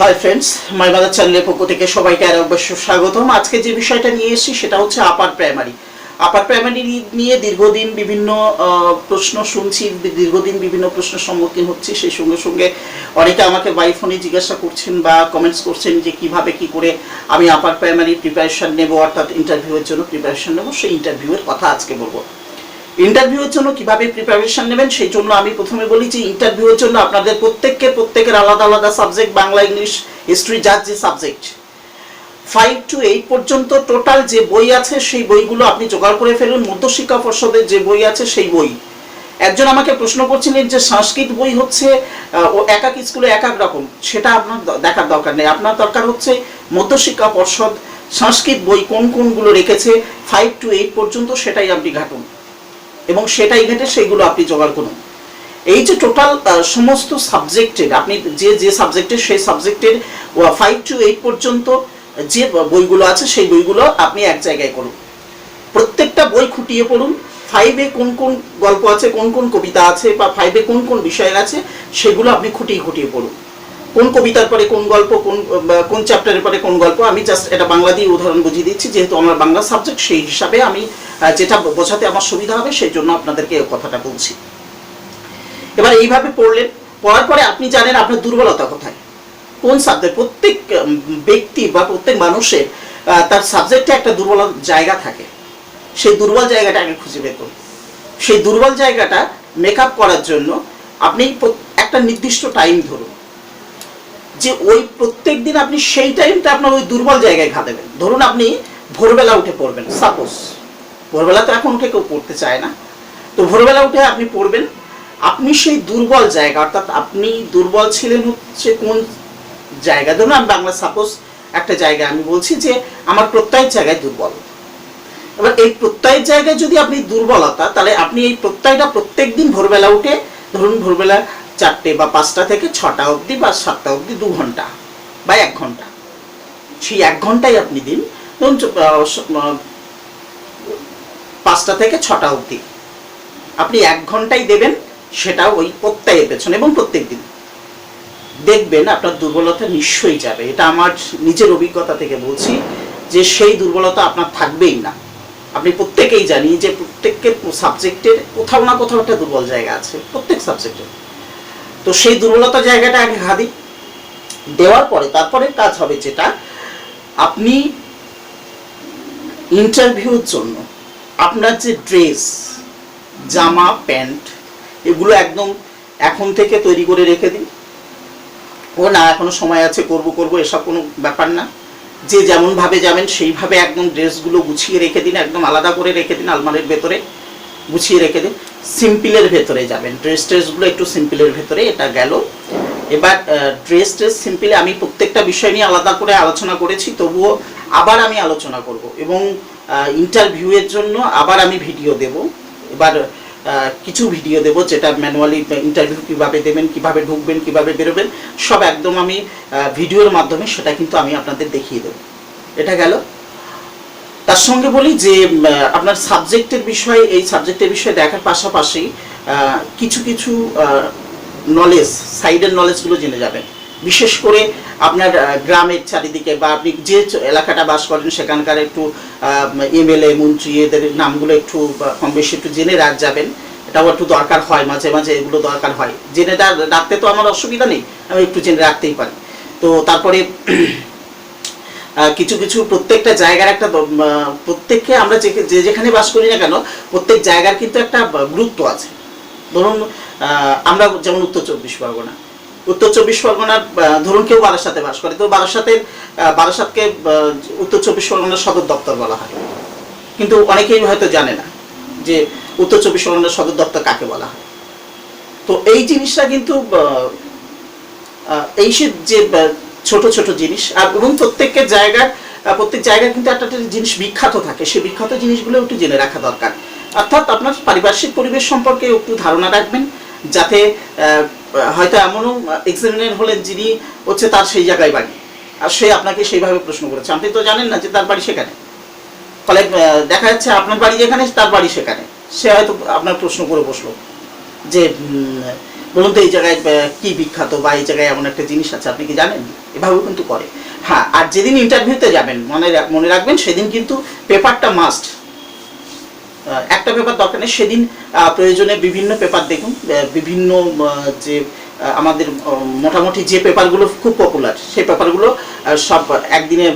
Hi friends my mother চ্যানেলের পক্ষ থেকে সবাইকে আরও অবশ্য স্বাগতম আজকে যে বিষয়টা নিয়ে এসেছি সেটা হচ্ছে আপার প্রাইমারি আপার প্রাইমারি নিয়ে দীর্ঘদিন বিভিন্ন প্রশ্ন শুনছি, দীর্ঘদিন বিভিন্ন প্রশ্নের সম্মুখীন হচ্ছি। সেই সঙ্গে সঙ্গে অনেকে আমাকে বাই ফোনে জিজ্ঞাসা করছেন বা কমেন্টস করছেন যে কীভাবে কি করে আমি আপার প্রাইমারি প্রিপারেশন নেব, অর্থাৎ ইন্টারভিউয়ের জন্য প্রিপারেশন নেব। সেই ইন্টারভিউয়ের কথা আজকে বলব। ইন্টারভিউয়ের জন্য কীভাবে প্রিপারেশন নেবেন সেই জন্য আমি প্রথমে বলি যে ইন্টারভিউয়ের জন্য আপনাদের প্রত্যেককে, প্রত্যেকের আলাদা আলাদা সাবজেক্ট বাংলা, ইংলিশ হিস্ট্রি যার যে সাবজেক্ট ফাইভ টু এইট পর্যন্ত টোটাল যে বই আছে, সেই বইগুলো আপনি জোগাড় করে ফেলুন। মধ্যশিক্ষা পর্ষদের যে বই আছে, সেই বই। একজন আমাকে প্রশ্ন করছিলেন যে সংস্কৃত বই হচ্ছে ও এক এক স্কুলে এক এক রকম। সেটা আপনার দেখার দরকার নেই। আপনার দরকার হচ্ছে মধ্যশিক্ষা পর্ষদ সংস্কৃত বই কোন কোনগুলো রেখেছে। ফাইভ টু এইট পর্যন্ত সেটাই আপনি ঘাটুন। এবং সেটাই ঘেটে সেইগুলো আপনি জোগাড় করুন। এই যে টোটাল সমস্ত সাবজেক্টের আপনি যে যে সাবজেক্টের সেই সাবজেক্টের ফাইভ টু এইট পর্যন্ত যে বইগুলো আছে, সেই বইগুলো আপনি এক জায়গায় করুন। প্রত্যেকটা বই খুঁটিয়ে পড়ুন ফাইভে কোন কোন গল্প আছে, কোন কোন কবিতা আছে, বা ফাইভে কোন কোন বিষয় আছে, সেগুলো আপনি খুঁটিয়ে খুঁটিয়ে পড়ুন। কোন কবিতার পরে কোন গল্প, কোন কোন চ্যাপ্টারের পরে কোন গল্প, আমি জাস্ট এটা বাংলা দিয়ে উদাহরণ বুঝিয়ে দিচ্ছি, যেহেতু আমার বাংলা সাবজেক্ট সেই হিসাবে আমি যেটা বোঝাতে আমার সুবিধা হবে, সেই জন্য আপনাদেরকে এই কথাটা বলছি। এবার এইভাবে পড়লেন, পড়ার পরে আপনি জানেন আপনার দুর্বলতা কোথায়। কোন সাবজেক্ট প্রত্যেক ব্যক্তি বা প্রত্যেক মানুষের তার সাবজেক্টে একটা দুর্বল জায়গা থাকে। সেই দুর্বল জায়গাটা আগে খুঁজে বের করুন। সেই দুর্বল জায়গাটা মেকআপ করার জন্য আপনি একটা নির্দিষ্ট টাইম ধরুন। যে ওই প্রত্যেক দিন আপনি সেই টাইমটা আপনার ওই দুর্বল জায়গায় ঘা দেবেন ধরুন আপনি ভোরবেলা উঠে পড়বেন। সাপোজ ভোরবেলা তো এখন উঠে কেউ পড়তে চায় না। তো ভোরবেলা উঠে আপনি পড়বেন। আপনি সেই দুর্বল জায়গা, অর্থাৎ আপনি দুর্বল ছিলেন হচ্ছে কোন জায়গা? ধরুন আমি বাংলা সাপোজ একটা জায়গা, আমি বলছি যে আমার প্রত্যয়ের জায়গায় দুর্বল। এবার এই প্রত্যয়ের জায়গায় যদি আপনি দুর্বলতা, তাহলে আপনি এই প্রত্যয়টা প্রত্যেক দিন ভোরবেলা উঠে, ধরুন ভোরবেলা চারটে বা পাঁচটা থেকে ছটা অবধি বা সাতটা অবধি দু ঘণ্টা বা এক ঘণ্টা। সেই এক ঘন্টাই আপনি দিন, ধরুন পাঁচটা থেকে ছটা অবধি। আপনি এক ঘন্টাই দেবেন, সেটা ওই প্রত্যয়ের পেছনে এবং প্রত্যেক দিন। দেখবেন আপনার দুর্বলতা নিশ্চয়ই যাবে। এটা আমার নিজের অভিজ্ঞতা থেকে বলছি যে সেই দুর্বলতা আপনার থাকবেই না। আপনি প্রত্যেকেই জানি যে প্রত্যেকের সাবজেক্টের কোথাও না কোথাও একটা দুর্বল জায়গা আছে, প্রত্যেক সাবজেক্টের তো সেই দুর্বলতা জায়গাটা আগে ঘাদি দেওয়ার পরে তারপরে কাজ হবে যেটা আপনি ইন্টারভিউর জন্য আপনার যে ড্রেস জামা, প্যান্ট, এগুলো একদম এখন থেকে তৈরি করে রেখে দিন। ও না, এখনও সময় আছে, করব করব, এসব কোনো ব্যাপার না। যে যেমন ভাবে যাবেন সেইভাবে একদম ড্রেসগুলো গুছিয়ে রেখে দিন, একদম আলাদা করে রেখে দিন আলমারির ভেতরে। গুছিয়ে রেখে দিন। সিম্পলের ভেতরে যাবেন। ড্রেস ট্রেসগুলো একটু সিম্পলের ভেতরে, এটা গেল। এবার ড্রেস ট্রেস সিম্পলে আমি প্রত্যেকটা বিষয় নিয়ে আলাদা করে আলোচনা করেছি, তবুও আবার আমি আলোচনা করব এবং ইন্টারভিউয়ের জন্য আবার আমি ভিডিও দেব। এবার কিছু ভিডিও দেব যেটা ম্যানুয়ালি ইন্টারভিউ কীভাবে দেবেন, কীভাবে ঢুকবেন, কীভাবে বেরোবেন, সব একদম আমি ভিডিওর মাধ্যমে সেটা কিন্তু আমি আপনাদের দেখিয়ে দেবো। এটা গেল। তার সঙ্গে বলি যে আপনার সাবজেক্টের বিষয়ে, এই সাবজেক্টের বিষয়ে দেখার পাশাপাশি কিছু কিছু নলেজ সাইডের নলেজগুলো জেনে যাবেন। বিশেষ করে আপনার গ্রামের চারিদিকে বা আপনি যে এলাকাটা বাস করেন, সেখানকার একটু এমএলএ মন্ত্রী, এদের নামগুলো একটু কম বেশি একটু জেনে রাখ যাবেন। এটাও একটু দরকার হয়, মাঝে মাঝে এগুলো দরকার হয়। জেনে রাখতে তো আমার অসুবিধা নেই, আমি একটু জেনে রাখতেই পারি। তো তারপরে কিছু কিছু প্রত্যেকটা জায়গার একটা প্রত্যেককে আমরা যে যেখানে বাস করি না কেন প্রত্যেক জায়গার কিন্তু একটা গুরুত্ব আছে। ধরুন আমরা যেমন উত্তর চব্বিশ পরগনা। উত্তর চব্বিশ পরগনার ধরুন কেউ বারাসাতে বাস করে তো বারাসাতের আহ, বারাসাতকে উত্তর চব্বিশ পরগনার সদর দপ্তর বলা হয়। কিন্তু অনেকেই হয়তো জানে না যে উত্তর চব্বিশ পরগনার সদর দপ্তর কাকে বলা হয়। তো এই জিনিসটা কিন্তু এই যে ছোট ছোট জিনিস। আর এবং প্রত্যেকের জায়গার প্রত্যেক জায়গায় কিন্তু একটা একটা জিনিস বিখ্যাত থাকে। সেই বিখ্যাত জিনিসগুলো একটু জেনে রাখা দরকার। অর্থাৎ আপনার পারিপার্শ্বিক পরিবেশ সম্পর্কে একটু ধারণা রাখবেন, যাতে হয়তো এমনও এক্সামিনার হলেন যিনি হচ্ছে তার সেই জায়গায় বাড়ি। আর সে আপনাকে সেইভাবে প্রশ্ন করেছে। আপনি তো জানেন না যে তার বাড়ি সেখানে। ফলে দেখা যাচ্ছে আপনার বাড়ি যেখানে, তার বাড়ি সেখানে। সে হয়তো আপনার প্রশ্ন করে বসল যে বলুন তো এই জায়গায় কি বিখ্যাত বা এই জায়গায় এমন একটা জিনিস আছে, আপনি কি জানেন? এভাবেও কিন্তু করে। হ্যাঁ আর যেদিন ইন্টারভিউতে যাবেন, মনে মনে রাখবেন সেদিন কিন্তু পেপারটা মাস্ট একটা পেপার দরকার নেই, সেদিন প্রয়োজনে বিভিন্ন পেপার দেখুন বিভিন্ন যে আমাদের মোটামুটি যে পেপারগুলো খুব পপুলার সেই পেপারগুলো সব একদিনে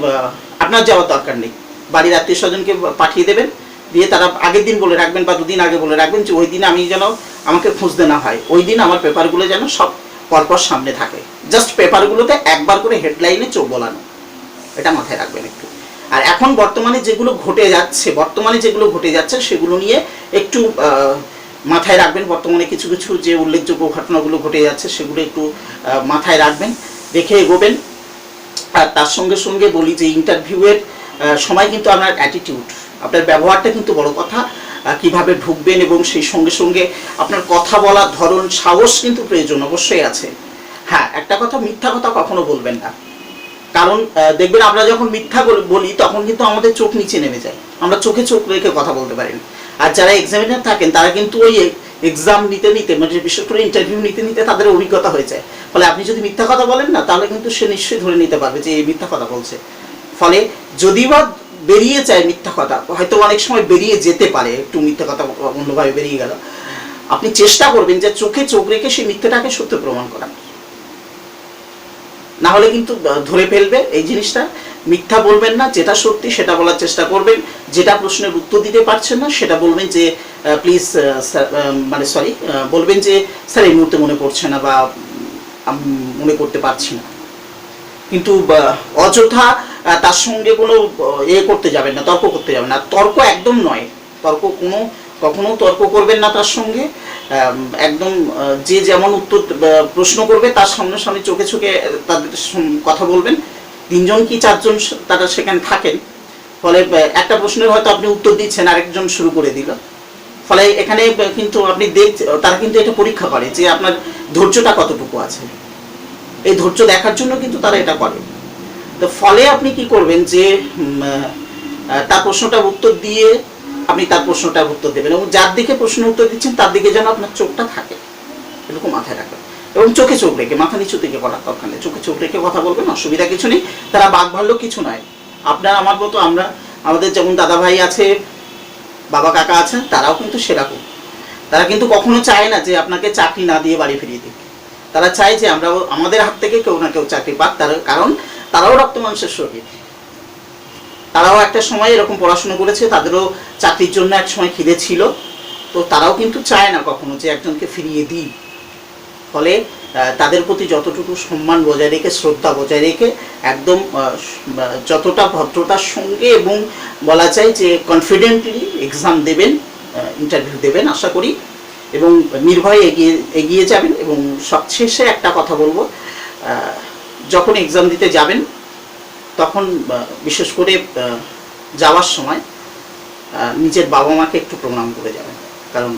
আপনার যাওয়ার দরকার নেই। বাড়ির আত্মীয় স্বজনকে পাঠিয়ে দেবেন দিয়ে তারা আগের দিন বলে রাখবেন বা দুদিন আগে বলে রাখবেন যে ওই দিন আমি যেন আমাকে খুঁজতে না হয়। ওই দিন আমার পেপারগুলো যেন সব পরপর সামনে থাকে। জাস্ট পেপারগুলোতে একবার করে হেডলাইনে চোখ বলানো। এটা মাথায় রাখবেন একটু। আর এখন বর্তমানে যেগুলো ঘটে যাচ্ছে, বর্তমানে যেগুলো ঘটে যাচ্ছে সেগুলো নিয়ে একটু মাথায় রাখবেন। বর্তমানে কিছু কিছু যে উল্লেখযোগ্য ঘটনাগুলো ঘটে যাচ্ছে সেগুলো একটু মাথায় রাখবেন। দেখে এগোবেন। আর তার সঙ্গে সঙ্গে বলি যে ইন্টারভিউয়ের সময় কিন্তু আপনার অ্যাটিটিউড আপনার ব্যবহারটা কিন্তু বড় কথা। কীভাবে ঢুকবেন এবং সেই সঙ্গে সঙ্গে আপনার কথা বলার ধরন, সাহস কিন্তু প্রয়োজন অবশ্যই আছে। হ্যাঁ একটা কথা মিথ্যা কথা কখনো বলবেন না। কারণ দেখবেন আমরা যখন মিথ্যা বলি তখন কিন্তু আমাদের চোখ নিচে নেমে যায়। আমরা চোখে চোখ রেখে কথা বলতে পারি আর যারা এক্সামিনার থাকেন, তারা কিন্তু ওই এক্সাম নিতে নিতে মানে বিশেষ করে ইন্টারভিউ নিতে নিতে তাদের অভিজ্ঞতা হয়ে যায়। ফলে আপনি যদি মিথ্যা কথা বলেন না, তাহলে কিন্তু সে নিশ্চয়ই ধরে নিতে পারবে যে এই মিথ্যা কথা বলছে। ফলে যদি বা বেরিয়ে যায় মিথ্যা কথা। হয়তো অনেক সময় বেরিয়ে যেতে পারে, একটু মিথ্যা কথা অন্যভাবে বেরিয়ে গেল। আপনি চেষ্টা করবেন যে চোখে চোখ রেখে সেই মিথ্যাটাকে সত্য প্রমাণ করার। না হলে কিন্তু ধরে ফেলবে এই জিনিসটা। মিথ্যা বলবেন না, যেটা সত্যি সেটা বলার চেষ্টা করবেন। যেটা প্রশ্নের উত্তর দিতে পারছেন না, সেটা বলবেন যে প্লিজ মানে সরি বলবেন যে স্যার এই মুহূর্তে মনে পড়ছে না বা মনে করতে পারছি না। কিন্তু অযথা তার সঙ্গে কোনো এ করতে যাবেন না, তর্ক করতে যাবেন না। তর্ক একদম নয়। তর্ক কোনো, কখনো তর্ক করবেন না তার সঙ্গে। একদম যে যেমন উত্তর প্রশ্ন করবে, তার সামনে সামনে চোখে চোখে তাদের কথা বলবেন। তিনজন কি চারজন তারা সেখানে থাকেন? ফলে একটা প্রশ্নের হয়তো আপনি উত্তর দিচ্ছেন, আরেকজন শুরু করে দিল। ফলে এখানে কিন্তু আপনি দেখ, তারা কিন্তু এটা পরীক্ষা করে যে আপনার ধৈর্যটা কতটুকু আছে। এই ধৈর্য দেখার জন্য কিন্তু তারা এটা করে। তো ফলে আপনি কি করবেন যে তার প্রশ্নটার উত্তর দিয়ে আপনি তার প্রশ্নটার উত্তর দেবেন এবং যার দিকে প্রশ্ন উত্তর দিচ্ছেন, তার দিকে যেন আপনার চোখটা থাকে, এরকম মাথায় রাখবেন। এবং চোখে চোখ রেখে, মাথা নিচু থেকে করার দরকার নেই। চোখে চোখ রেখে কথা বলবেন, অসুবিধা কিছু নেই। তারা বাঘ ভাল্য কিছু নয়। আপনার, আমার মতো আমরা, আমাদের যেমন দাদা ভাই আছে, বাবা কাকা আছেন তারাও কিন্তু সেরকম। তারা কিন্তু কখনো চায় না যে আপনাকে চাকরি না দিয়ে বাড়ি ফিরিয়ে দিক। তারা চায় যে আমরা আমাদের হাত থেকে কেউ না কেউ চাকরি পাক। তার কারণ তারাও রক্ত মানুষের শরীর তারাও একটা সময় এরকম পড়াশোনা করেছে, তাদেরও চাকরির জন্য এক সময় খিদে ছিল। তো তারাও কিন্তু চায় না কখনো যে একজনকে ফিরিয়ে দিই। ফলে তাদের প্রতি যতটুকু সম্মান বজায় রেখে, শ্রদ্ধা বজায় রেখে, একদম যতটা ভদ্রতার সঙ্গে এবং বলা যায় যে কনফিডেন্টলি এক্সাম দেবেন ইন্টারভিউ দেবেন, আশা করি, এবং নির্ভয়ে এগিয়ে এগিয়ে যাবেন এবং সবশেষে একটা কথা বলব যখন এক্সাম দিতে যাবেন তখন বিশেষ করে যাওয়ার সময় নিজের বাবা মাকে একটু প্রণাম করে যাবেন। কারণ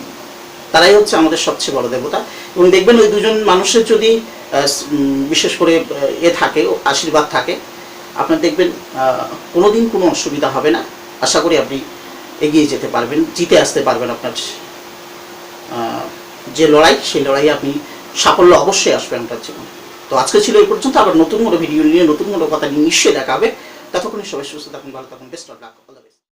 তারাই হচ্ছে আমাদের সবচেয়ে বড় দেবতা। এবং দেখবেন ওই দুজন মানুষের যদি বিশেষ করে এ থাকে আশীর্বাদ থাকে আপনার দেখবেন আহ, কোনোদিন কোনো অসুবিধা হবে না। আশা করি আপনি এগিয়ে যেতে পারবেন জিতে আসতে পারবেন আপনার যে লড়াই সেই লড়াইয়ে আপনি সাফল্য অবশ্যই আসবে আপনার জীবনে। তো আজকে ছিল এই পর্যন্ত, আবার নতুন কোনো ভিডিও নিয়ে, নতুন কোনো কথা নিয়ে নিশ্চয়ই দেখা হবে। ততক্ষণই সবাই সুস্থ থাকুন, ভালো থাকুন বেস্ট অফ লাক